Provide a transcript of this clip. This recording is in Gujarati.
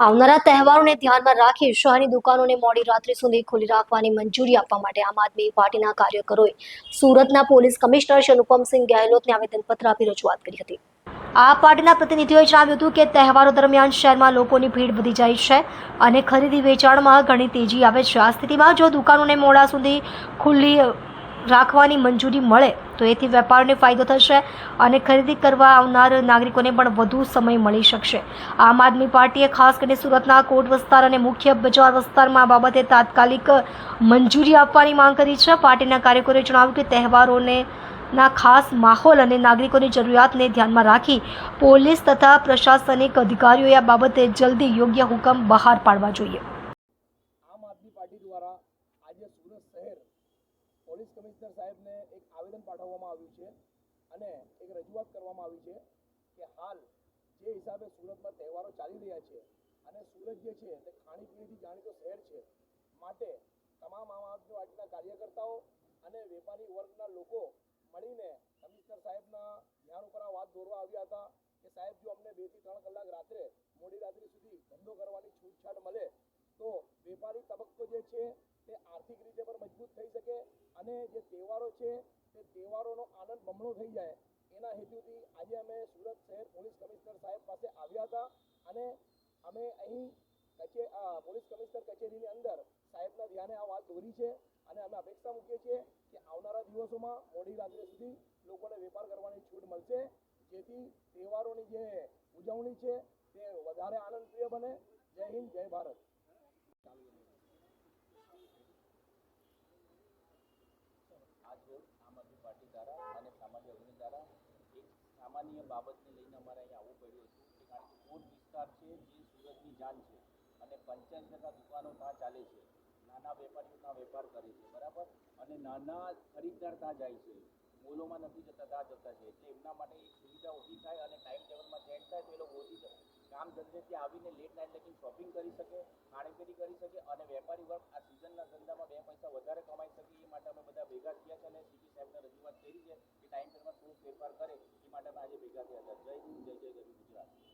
આવનારા તહેવારોને ધ્યાનમાં રાખી શહેરની દુકાનોને મોડી રાત્રે સુધી ખુલ્લી રાખવાની મંજૂરી આપવા માટે આમ આદમી પાર્ટીના કાર્યકરોએ સુરતના પોલીસ કમિશનર શ્રી અનુપમસિંહ ગેહલોતને આવેદનપત્ર આપી રજૂઆત કરી હતી. આ પાર્ટીના પ્રતિનિધિઓએ જણાવ્યું હતું કે તહેવારો દરમિયાન શહેરમાં લોકોની ભીડ વધી જાય છે અને ખરીદી વેચાણમાં ઘણી તેજી આવે છે. આ સ્થિતિમાં જો દુકાનોને મોડા સુધી ખુલ્લી રાખવાની મંજૂરી મળે તો એથી વેપારને ફાયદો થશે અને ખરીદી કરવા આવનાર નાગરિકોને પણ વધુ સમય મળી શકશે. આમ આદમી પાર્ટીએ ખાસ કરીને સુરતના કોટ વિસ્તાર અને મુખ્ય બજાર વિસ્તારમાં આ બાબતે તાત્કાલિક મંજૂરી આપવાની માંગ કરી છે. પાર્ટીના કાર્યકરોએ જણાવ્યું કે તહેવારોને ના ખાસ માહોલ અને નાગરિકોની જરૂરિયાતને ધ્યાનમાં રાખી પોલીસ તથા પ્રશાસનિક અધિકારીઓએ આ બાબતે જલ્દી યોગ્ય હુકમ બહાર પાડવા જોઈએ આમ આદમી પાર્ટી દ્વારા આજે સુરત શહેર પોલીસ કમિશનર સાહેબને એક આવેદન પાઠવવામાં આવ્યું છે અને એક રજૂઆત કરવામાં આવી છે કે હાલ જે હિસાબે સુરતમાં તહેવારો ચાલી રહ્યા છે અને સુરત જે છે તે ખાણીપીણીથી જાણીતો શહેર છે, માટે તમામ આમ આદમી પાર્ટીના કાર્યકર્તાઓ અને વેપારી વર્ગના લોકો મળીને કમિશનર સાહેબના ધ્યાન ઉપર આ વાત દોરવા આવ્યા હતા કે સાહેબ, જો અમને બેથી ત્રણ કલાક રાત્રે, મોડી રાત્રિ સુધી ધંધો કરવાની છૂટછાટ મળે, તો વેપારી તબક્કો જે છે આર્થિક રીતે પણ મજબૂત થઈ શકે અને જે તહેવારો છે, તે તહેવારોનો આનંદ બમણો થઈ જાય. એના હેતુથી આજે અમે સુરત શહેર પોલીસ કમિશનર સાહેબ પાસે આવ્યા હતા અને અમે અહીં કચે પોલીસ કમિશનર કચેરીની અંદર સાહેબના ધ્યાને આ વાત દોરી છે અને અમે અપેક્ષા મૂકીએ છીએ કે આવનારા દિવસોમાં મોડી રાત્રે સુધી લોકોને વેપાર કરવાની છૂટ મળશે, જેથી તહેવારોની જે ઉજવણી છે, તે વધારે આનંદપ્રિય બને. જય હિન્દ, જય ભારત. આજરોજ આમ આદમી પાર્ટી દ્વારા અને સામાન્ય અગ્નિ દ્વારા એક સામાન્ય બાબતને લઈને અમારે અહીંયા આવવું પડ્યું હતું. કે કારણ કે કોટ વિસ્તાર છે, જે સુરતની જાન છે અને પંચાયત ટકા દુકાનો ત્યાં ચાલે છે. નાના વેપારીઓ ત્યાં વેપાર કરે છે, બરાબર? અને નાના ખરીદદાર ત્યાં જાય છે. મોલોમાં નથી જતા, ત્યાં જતા છે. એટલે એમના માટે એક સુવિધા ઊભી થાય અને ટાઈમ ટેબલમાં ચેન્જ થાય તો એ લોકો ઓછી. કામ ધંધેથી આવીને લેટ નાઇટ લગી શોપિંગ કરી શકે ખાણીપીણી કરી શકે અને વેપારી વર્ગ આ સિઝનના ધંધામાં બે પૈસા વધારે કમાઈ શકે, એ માટે અમે બધા ભેગા થયા છે અને સીપી સાહેબને રજૂઆત કરી છે કે ટાઈમ ટેબલમાં થોડું ફેરફાર કરે, એ માટે અમે આજે ભેગા થયા હતા જય હિન્દ, જય જય ગરીબ ગુજરાત.